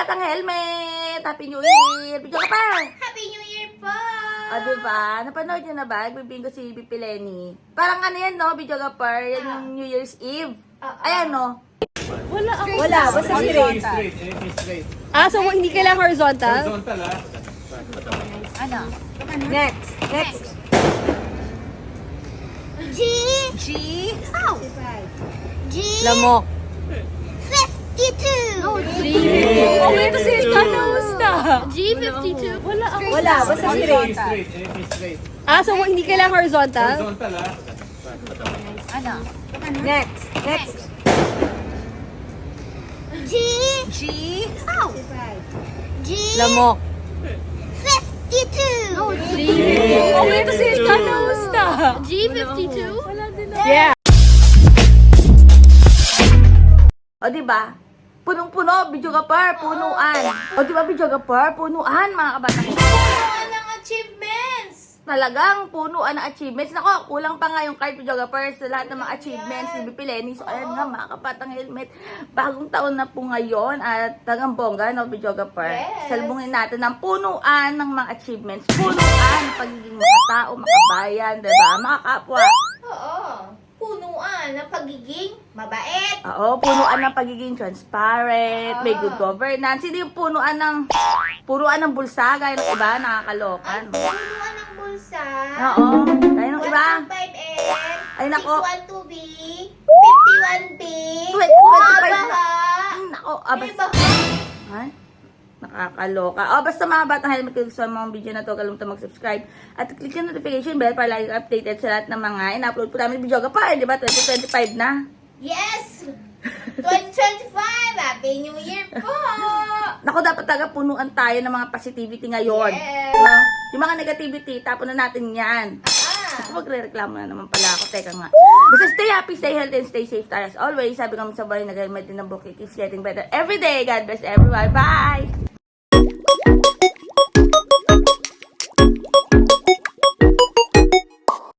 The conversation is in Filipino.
kabatang helmet! Happy New Year! Video ka pa! Happy New Year po! O, diba? Napanood nyo na ba? Nagbibingo si Bibi Lenny. Parang ano yan, no? Video ka pa. Yan yung New Year's Eve. Oo. Ayan, no? Wala, wala. Basta Straight, straight. straight. Ah, so hindi kailangan horizontal? Horizontal ah. Ano? Next. Next. G. G. Oh. G. Lamok. 52. No, G. Oh, wait, kasi kanusta? G52. Wala, wala. Basta straight. straight, anything straight. Ah, so hindi kailangan horizontal? Horizontal ah. Ano? Next. Next. G. G. Oh. G. Lamok. 52. No, G. Oh, wait, kasi kanusta? G52. Wala din Yeah. O, diba? Punong-puno, video ka par, punuan. O, diba, video ka par, punuan, mga kabatang helmet. ng achievements. Talagang punuan ng achievements. Nako, kulang pa nga yung card videographers sa lahat ng mga achievements ni Bibi Lenny. So, ayan nga, mga kapatang helmet. Bagong taon na po ngayon at tagang bongga, no, videographer. Yes. Salbungin natin ng punuan ng mga achievements. Punuan ng pagiging makatao, makabayan, diba? Makakapwa. Oo. Punuan ng pagiging mabait. Oo, punuan ng pagiging transparent, may good governance. Hindi yung punuan ng, punuan ng bulsa, gaya ng iba, nakakalokan. Punuan ng bulsa. Oo, gaya ng iba. 125N. Ay, nako. 612B. 51B. 20, 25 na. Baha. Ay, Nako, ah, May baha. Ay, nakakaloka. O, basta mga helmet, kung gusto mo ang video na to, kalimutan mag-subscribe. At click yung notification bell para lagi updated sa lahat ng mga in-upload po namin video pa, di ba? 2025 na. Yes! 2025! Happy New Year po! Naku, dapat talaga punuan tayo ng mga positivity ngayon. Yes. No? Yung mga negativity, tapon na natin yan. Ah! Ako magre-reklamo na naman pala ako. Teka nga. Basta stay happy, stay healthy, and stay safe tayo as always. Sabi kami sa bahay, nag-helmet din ng bukit. Keeps getting better every day. God bless everyone. Bye!